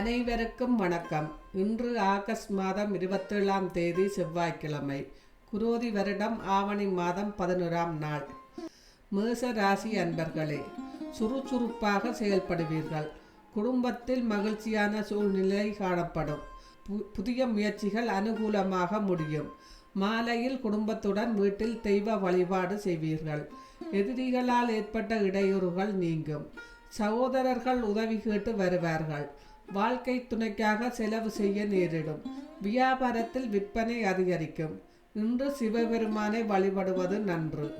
அனைவருக்கும் வணக்கம். இன்று ஆகஸ்ட் மாதம் இருபத்தேழாம் தேதி செவ்வாய்க்கிழமை குரோதி வருடம் ஆவணி மாதம் பதினோராம் நாள். மேச ராசி அன்பர்களே சுறுசுறுப்பாக செயல்படுவீர்கள். குடும்பத்தில் மகிழ்ச்சியான சூழ்நிலை காணப்படும். பு- புதிய முயற்சிகள் அனுகூலமாக முடியும். மாலையில் குடும்பத்துடன் வீட்டில் தெய்வ வழிபாடு செய்வீர்கள். எதிரிகளால் ஏற்பட்ட இடையூறுகள் நீங்கும். சகோதரர்கள் உதவி கேட்டு வருவார்கள். வாழ்க்கை துணைக்காக செலவு செய்ய நேரிடும். வியாபாரத்தில் விற்பனை அதிகரிக்கும். இன்று சிவபெருமானை வழிபடுவது நன்று.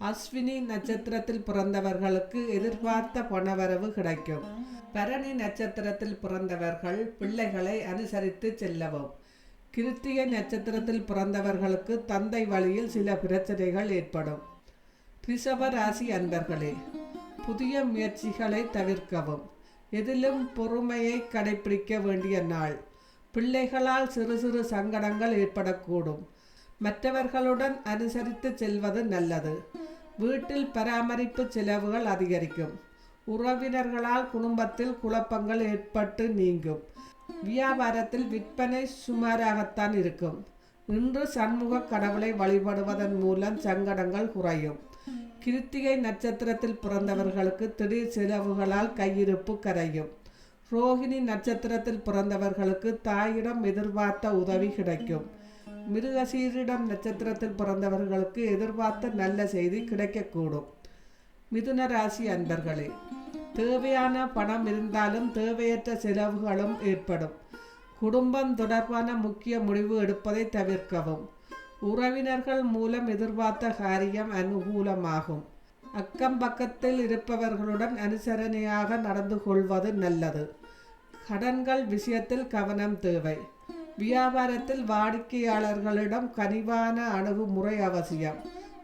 அஸ்வினி நட்சத்திரத்தில் பிறந்தவர்களுக்கு எதிர்பார்த்த பணவரவு கிடைக்கும். பரணி நட்சத்திரத்தில் பிறந்தவர்கள் பிள்ளைகளை அனுசரித்து செல்லவும். கிருத்திகை நட்சத்திரத்தில் பிறந்தவர்களுக்கு தந்தை வழியில் சில பிரச்சனைகள் ஏற்படும். ரிஷப ராசி அன்பர்களே புதிய முயற்சிகளை தவிர்க்கவும். எதிலும் பொறுமையை கடைபிடிக்க வேண்டிய நாள். பிள்ளைகளால் சிறு சிறு சங்கடங்கள் ஏற்படக்கூடும். மற்றவர்களுடன் அனுசரித்து செல்வது நல்லது. வீட்டில் பராமரிப்பு செலவுகள் அதிகரிக்கும். உறவினர்களால் குடும்பத்தில் குழப்பங்கள் ஏற்பட்டு நீங்கும். வியாபாரத்தில் விற்பனை சுமாராகத்தான் இருக்கும். இன்று சண்முக கடவுளை வழிபடுவதன் மூலம் சங்கடங்கள் குறையும். கிருத்திகை நட்சத்திரத்தில் பிறந்தவர்களுக்கு திடீர் செலவுகளால் கையிருப்பு கரையும். ரோகிணி நட்சத்திரத்தில் பிறந்தவர்களுக்கு தாயிடம் எதிர்பார்த்த உதவி கிடைக்கும். மிருகசீரிடம் நட்சத்திரத்தில் பிறந்தவர்களுக்கு எதிர்பார்த்த நல்ல செய்தி கிடைக்கக்கூடும். மிதுன ராசி அன்பர்களே தேவையான பணம் இருந்தாலும் தேவையற்ற செலவுகளும் ஏற்படும். குடும்பம் தொடர்பான முக்கிய முடிவு எடுப்பதை தவிர்க்கவும். உறவினர்கள் மூலம் எதிர்பார்த்த காரியம் அனுகூலமாகும். அக்கம் பக்கத்தில் இருப்பவர்களுடன் அனுசரணையாக நடந்து கொள்வது நல்லது. கடன்கள் விஷயத்தில் கவனம் தேவை. வியாபாரத்தில் வாடிக்கையாளர்களிடம் கனிவான அணுகுமுறை அவசியம்.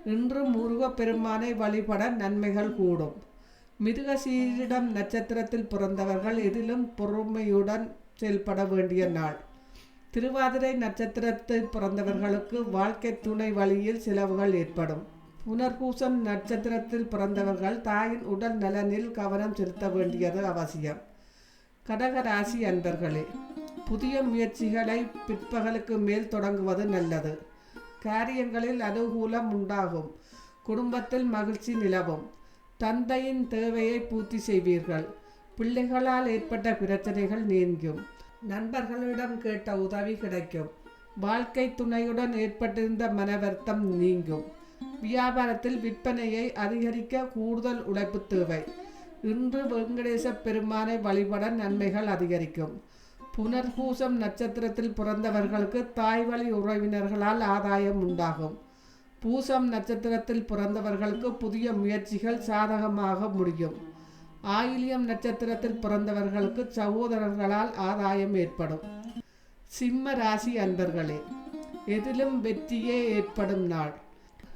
இன்று முருகப்பெருமானை வழிபட நன்மைகள் கூடும். மிருகசீரிடம் நட்சத்திரத்தில் பிறந்தவர்கள் எதிலும் பொறுமையுடன் செயல்பட வேண்டிய நாள். திருவாதிரை நட்சத்திரத்தில் பிறந்தவர்களுக்கு வாழ்க்கை துணை வழியில் செலவுகள் ஏற்படும். புனர்பூசம் நட்சத்திரத்தில் பிறந்தவர்கள் தாயின் உடல் நலனில் கவனம் செலுத்த வேண்டியது அவசியம். கடகராசி அன்பர்களே புதிய முயற்சிகளை பிற்பகலுக்கு மேல் தொடங்குவது நல்லது. காரியங்களில் அனுகூலம் உண்டாகும். குடும்பத்தில் மகிழ்ச்சி நிலவும். தந்தையின் தேவையை பூர்த்தி செய்வீர்கள். பிள்ளைகளால் ஏற்பட்ட பிரச்சனைகள் நீங்கும். நண்பர்களிடம் கேட்ட உதவி கிடைக்கும். வாழ்க்கை துணையுடன் ஏற்பட்டிருந்த மன வருத்தம் நீங்கும். வியாபாரத்தில் விற்பனையை அதிகரிக்க கூடுதல் உழைப்பு தேவை. இன்று வெங்கடேச பெருமானை வழிபட நன்மைகள் அதிகரிக்கும். புனர்பூசம் நட்சத்திரத்தில் பிறந்தவர்களுக்கு தாய்வழி உறவினர்களால் ஆதாயம் உண்டாகும். பூசம் நட்சத்திரத்தில் பிறந்தவர்களுக்கு புதிய முயற்சிகள் சாதகமாக முடியும். ஆயிலியம் நட்சத்திரத்தில் பிறந்தவர்களுக்கு சகோதரர்களால் ஆதாயம் ஏற்படும். சிம்ம ராசி அன்பர்களே எதிலும் வெற்றியே ஏற்படும் நாள்.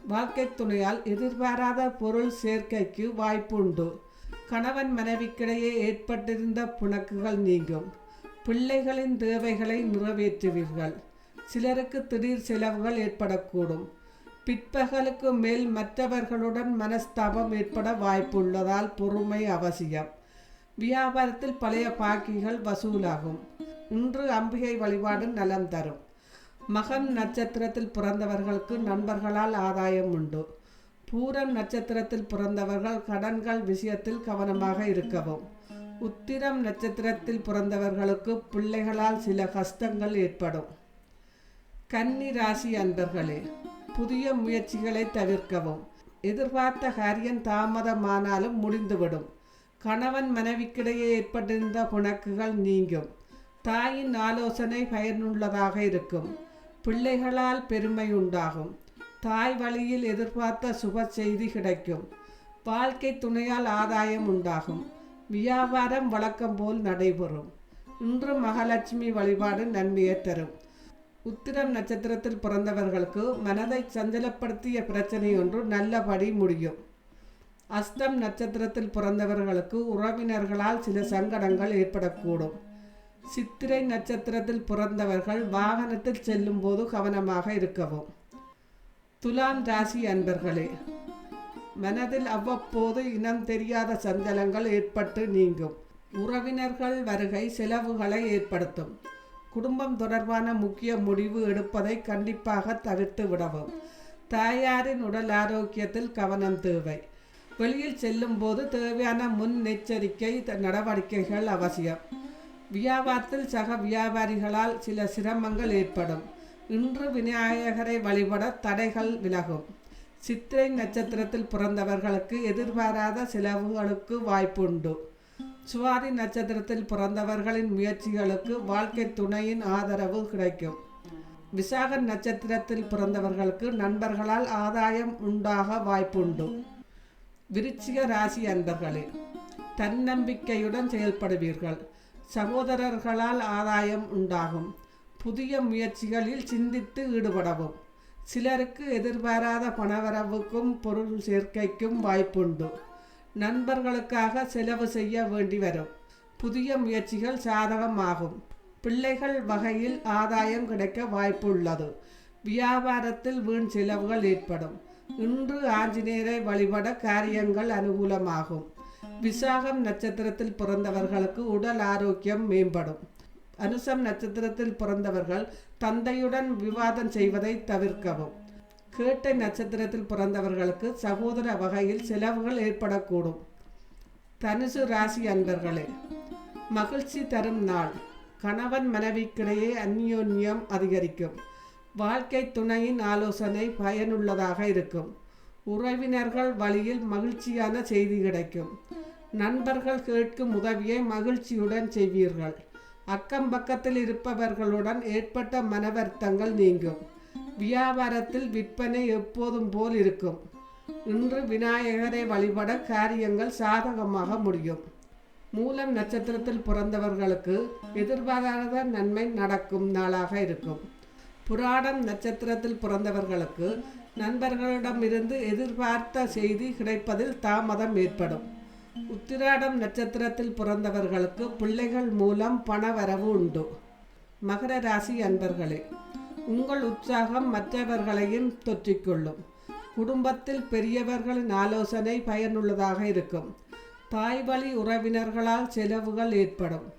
வாழ்க்கை துணையால் எதிர்பாராத பொருள் சேர்க்கைக்கு வாய்ப்பு உண்டு கணவன் மனைவிக்கிடையே ஏற்பட்டிருந்த புணக்குகள் நீங்கும். பிள்ளைகளின் தேவைகளை நிறைவேற்றுவீர்கள். சிலருக்கு திடீர் செலவுகள் ஏற்படக்கூடும். பிற்பகலுக்கு மேல் மற்றவர்களுடன் மனஸ்தாபம் ஏற்பட வாய்ப்புள்ளதால் பொறுமை அவசியம். வியாபாரத்தில் பழைய பாக்கிகள் வசூலாகும். இன்று அம்பிகை வழிபாடு நலம் தரும். மகம் நட்சத்திரத்தில் பிறந்தவர்களுக்கு நண்பர்களால் ஆதாயம் உண்டு. பூரம் நட்சத்திரத்தில் பிறந்தவர்கள் கடன்கள் விஷயத்தில் கவனமாக இருக்கவும். உத்திரம் நட்சத்திரத்தில் பிறந்தவர்களுக்கு பிள்ளைகளால் சில கஷ்டங்கள் ஏற்படும். கன்னி ராசி அன்பர்களே புதிய முயற்சிகளை தவிர்க்கவும். எதிர்பார்த்த காரியம் தாமதமானாலும் முடிந்துவிடும். கணவன் மனைவிக்கிடையே ஏற்பட்டிருந்த புணக்குகள் நீங்கும். தாயின் ஆலோசனை பயனுள்ளதாக இருக்கும். பிள்ளைகளால் பெருமை உண்டாகும். தாய் வழியில் எதிர்பார்த்த சுப செய்தி கிடைக்கும். வாழ்க்கை துணையால் ஆதாயம் உண்டாகும். வியாபாரம் வழக்கம் போல் நடைபெறும். இன்று மகாலட்சுமி வழிபாடு நன்மையை தரும். உத்திரம் நட்சத்திரத்தில் பிறந்தவர்களுக்கு மனதை சஞ்சலப்படுத்திய பிரச்சனை ஒன்று நல்லபடி முடியும். அஸ்தம் நட்சத்திரத்தில் பிறந்தவர்களுக்கு உறவினர்களால் சில சங்கடங்கள் ஏற்படக்கூடும். சித்திரை நட்சத்திரத்தில் பிறந்தவர்கள் வாகனத்தில் செல்லும் போது கவனமாக இருக்கவும். துலாம் ராசி அன்பர்களே மனதில் அவ்வப்போது இனம் தெரியாத சஞ்சலங்கள் ஏற்பட்டு நீங்கும். உறவினர்கள் வருகை செலவுகளை ஏற்படுத்தும். குடும்பம் தொடர்பான முக்கிய முடிவு எடுப்பதை கண்டிப்பாக தவிர்த்து விடவும். தாயாரின் உடல் ஆரோக்கியத்தில் கவனம் தேவை. வெளியில் செல்லும் போது தேவையான முன்னெச்சரிக்கை நடவடிக்கைகள் அவசியம். வியாபாரத்தில் சக வியாபாரிகளால் சில சிரமங்கள் ஏற்படும். இன்று விநாயகரை வழிபட தடைகள் விலகும். சித்திரை நட்சத்திரத்தில் பிறந்தவர்களுக்கு எதிர்பாராத செலவுகளுக்கு வாய்ப்புண்டு. சுவாதி நட்சத்திரத்தில் பிறந்தவர்களின் முயற்சிகளுக்கு வாழ்க்கை துணையின் ஆதரவு கிடைக்கும். விசாக நட்சத்திரத்தில் பிறந்தவர்களுக்கு நண்பர்களால் ஆதாயம் உண்டாக வாய்ப்புண்டு. விருச்சிக ராசி அன்பர்களே தன்னம்பிக்கையுடன் செயல்படுவீர்கள். சகோதரர்களால் ஆதாயம் உண்டாகும். புதிய முயற்சிகளில் சிந்தித்து ஈடுபடவும். சிலருக்கு எதிர்பாராத பணவரவுக்கும் பொருள் சேர்க்கைக்கும் வாய்ப்புண்டு. நண்பர்களுக்காக செலவு செய்ய வேண்டி வரும். புதிய முயற்சிகள் சாதகமாகும். பிள்ளைகள் வகையில் ஆதாயம் கிடைக்க வாய்ப்புள்ளது. வியாபாரத்தில் வீண் செலவுகள் ஏற்படும். இன்று ஆஞ்சநேயரை வழிபட காரியங்கள் அனுகூலமாகும். விசாகம் நட்சத்திரத்தில் பிறந்தவர்களுக்கு உடல் ஆரோக்கியம் மேம்படும். அனுசம் நட்சத்திரத்தில் பிறந்தவர்கள் தந்தையுடன் விவாதம் செய்வதை தவிர்க்கவும். கேட்டை நட்சத்திரத்தில் பிறந்தவர்களுக்கு சகோதர வகையில் செலவுகள் ஏற்படக்கூடும். தனுசு ராசி அன்பர்களே மகிழ்ச்சி தரும் நாள். கணவன் மனைவிக்கிடையே அந்யோன்யம் அதிகரிக்கும். வாழ்க்கை துணையின் ஆலோசனை பயனுள்ளதாக இருக்கும். உறவினர்கள் வழியில் மகிழ்ச்சியான செய்தி கிடைக்கும். நண்பர்கள் கேட்கும் உதவியை மகிழ்ச்சியுடன் செய்வீர்கள். அக்கம் பக்கத்தில் இருப்பவர்களுடன் ஏற்பட்ட மனவர்த்தங்கள் நீங்கும். வியாபாரத்தில் விற்பனை எப்போதும் போல் இருக்கும். இன்று விநாயகரை வழிபட காரியங்கள் சாதகமாக முடியும். மூலம் நட்சத்திரத்தில் பிறந்தவர்களுக்கு எதிர்பாராத நன்மை நடக்கும் நாளாக இருக்கும். புராடம் நட்சத்திரத்தில் பிறந்தவர்களுக்கு நண்பர்களிடமிருந்து எதிர்பார்த்த செய்தி கிடைப்பதில் தாமதம் ஏற்படும். உத்திராடம் நட்சத்திரத்தில் பிறந்தவர்களுக்கு பிள்ளைகள் மூலம் பணவரவு உண்டு. மகர ராசி அன்பர்களே உங்கள் உற்சாகம் மற்றவர்களையும் தொற்றிக்கொள்ளும். குடும்பத்தில் பெரியவர்களின் ஆலோசனை பயனுள்ளதாக இருக்கும். தாய் வழி உறவினர்களால் செலவுகள் ஏற்படும்.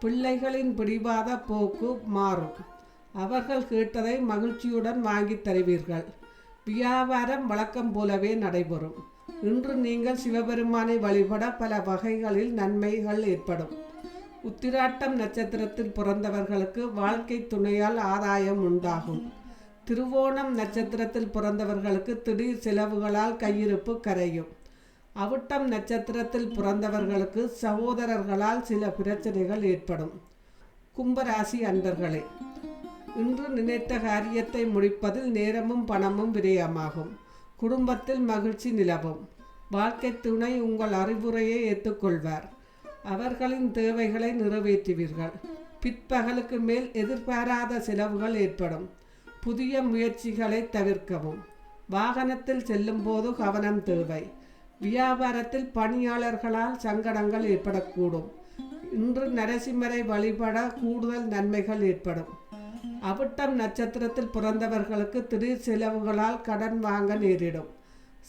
பிள்ளைகளின் பிடிவாத போக்கு மாறும். அவர்கள் கேட்டதை மகிழ்ச்சியுடன் வாங்கித் தருவீர்கள். வியாபாரம் வழக்கம் போலவே நடைபெறும். இன்று நீங்கள் சிவபெருமானை வழிபட பல வகைகளில் நன்மைகள் ஏற்படும். உத்திராட்டம் நட்சத்திரத்தில் பிறந்தவர்களுக்கு வாழ்க்கை துணையால் ஆதாயம் உண்டாகும். திருவோணம் நட்சத்திரத்தில் பிறந்தவர்களுக்கு திடீர் செலவுகளால் கையிருப்பு கரையும். அவிட்டம் நட்சத்திரத்தில் பிறந்தவர்களுக்கு சகோதரர்களால் சில பிரச்சனைகள் ஏற்படும். கும்பராசி அன்பர்களே இன்று நினைத்த காரியத்தை முடிப்பதில் நேரமும் பணமும் விரயமாகும். குடும்பத்தில் மகிழ்ச்சி நிலவும். வாழ்க்கை துணை உங்கள் அறிவுரையை ஏற்றுக்கொள்வார். அவர்களின் தேவைகளை நிறைவேற்றுவீர்கள். பிற்பகலுக்கு மேல் எதிர்பாராத செலவுகள் ஏற்படும். புதிய முயற்சிகளை தவிர்க்கவும். வாகனத்தில் செல்லும்போது கவனம் தேவை. வியாபாரத்தில் பணியாளர்களால் சங்கடங்கள் ஏற்படக்கூடும். இன்று நரசிம்மரை வழிபட கூடுதல் நன்மைகள் ஏற்படும். அவிட்டம் நட்சத்திரத்தில் பிறந்தவர்களுக்கு திடீர் செலவுகளால் கடன் வாங்க நேரிடும்.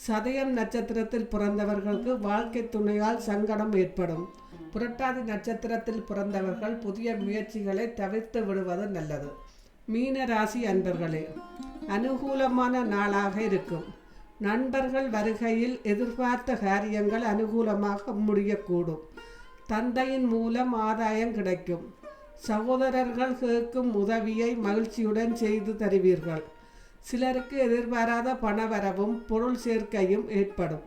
சதயம் நட்சத்திரத்தில் பிறந்தவர்களுக்கு வாழ்க்கை துணையால் சங்கடம் ஏற்படும். புரட்டாதி நட்சத்திரத்தில் பிறந்தவர்கள் புதிய முயற்சிகளை தவிர்த்து விடுவது நல்லது. மீன ராசி அன்பர்களே அனுகூலமான நாளாக இருக்கும். நண்பர்கள் வருகையில் எதிர்பார்த்த காரியங்கள் அனுகூலமாக முடியக்கூடும். தந்தையின் மூலம் ஆதாயம் கிடைக்கும். சகோதரர்கள் கேட்கும் உதவியை மகிழ்ச்சியுடன் செய்து தருவீர்கள். சிலருக்கு எதிர்பாராத பணவரவும் பொருள் சேர்க்கையும் ஏற்படும்.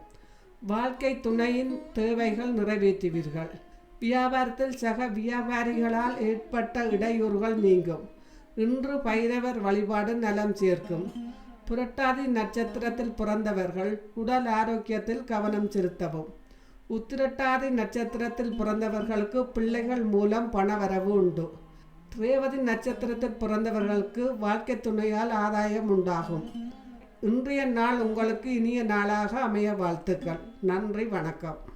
வாழ்க்கை துணையின் தேவைகள் நிறைவேற்றுவீர்கள். வியாபாரத்தில் சக வியாபாரிகளால் ஏற்பட்ட இடையூறுகள் நீங்கும். இன்று பைரவர் வழிபாடு நலம் சேர்க்கும். புரட்டாதி நட்சத்திரத்தில் பிறந்தவர்கள் உடல் ஆரோக்கியத்தில் கவனம் செலுத்தவும். உத்திரட்டாதி நட்சத்திரத்தில் பிறந்தவர்களுக்கு பிள்ளைகள் மூலம் பணவரவு உண்டு. ரேவதி நட்சத்திரத்தில் பிறந்தவர்களுக்கு வாழ்க்கை துணையால் ஆதாயம் உண்டாகும். இன்றைய நாள் உங்களுக்கு இனிய நாளாக அமைய வாழ்த்துக்கள். நன்றி வணக்கம்.